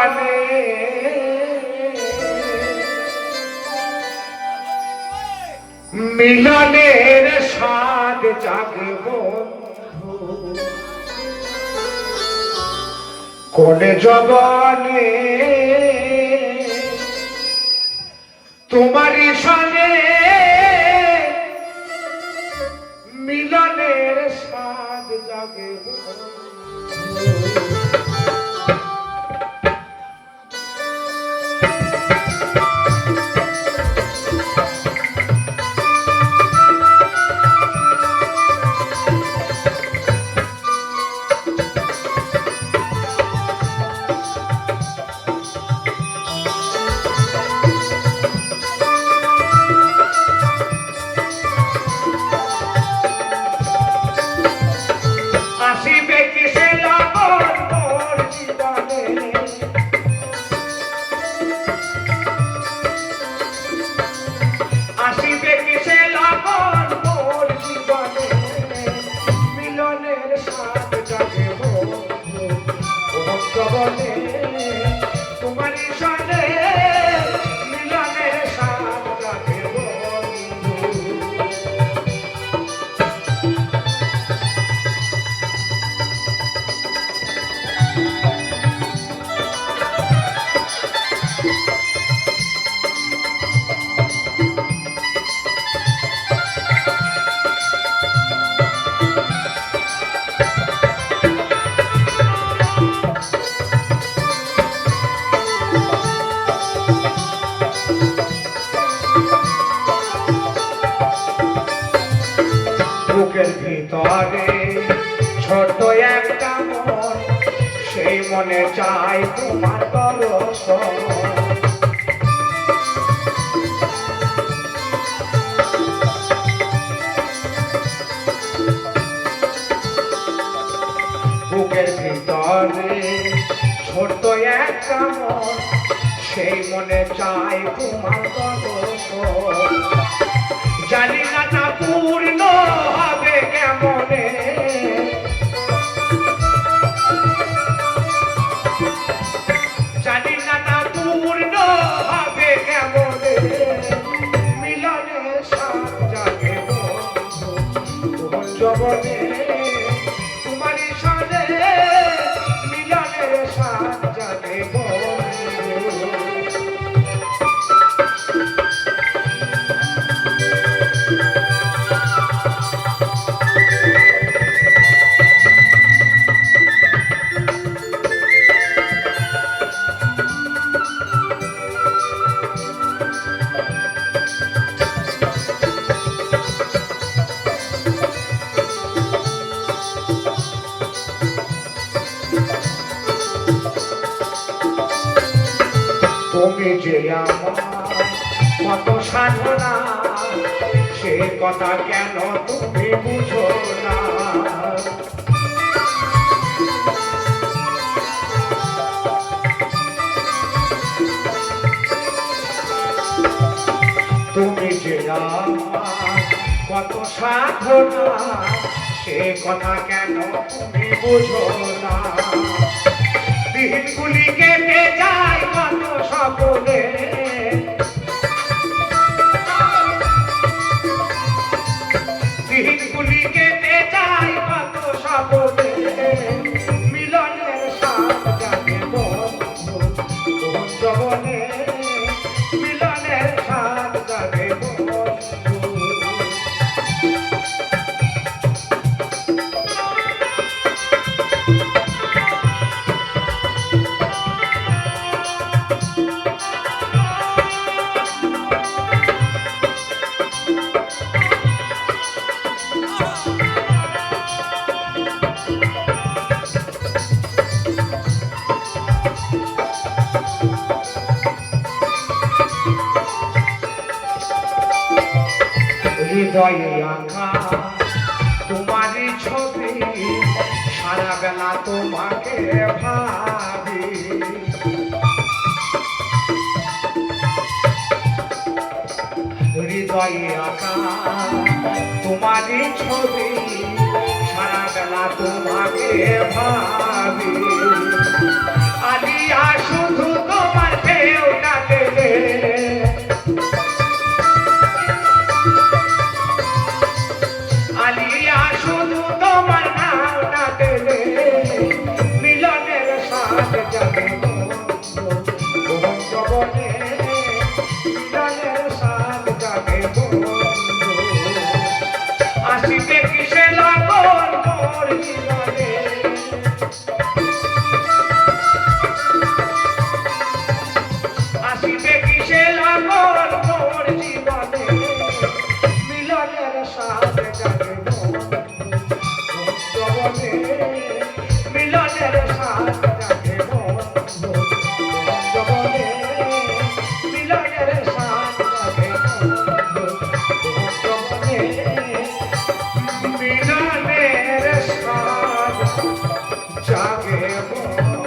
জবনে মিলনের স্বাদ জাগে বন্ধু। কোন তোমারই সনে মিলনের স্বাদ জাগে বন্ধু। আসিবে বুকের ভিতরে ছোট একটা মন, সেই মনে চাই তোমার দর্শন ছোট একটা মন, সেই মনে চাই তোমার জানি তোমার তুমি যে কত সাধনা, সে কথা কেন তুমি বুঝো না? তুমি যে কত সাধনা, সে কথা কেন তুমি বুঝো না? দিনগুলি কেটে যায় কত সকলে হৃদয়ে আঁকা। তোমারই ছবি সারা বেলা তোমাকে ভাবি। হৃদয়ে আঁকা, তোমারই ছবি সারা বেলা তোমাকে ভাবি। আসিবে কিসে লাগল মোর জীবনে মিলনের সাথ গাবে জবনে মিলনের সাথ গাবে জবনে মিলনের সাথ গাবে জবনে মিলনের সাথ জাগে মন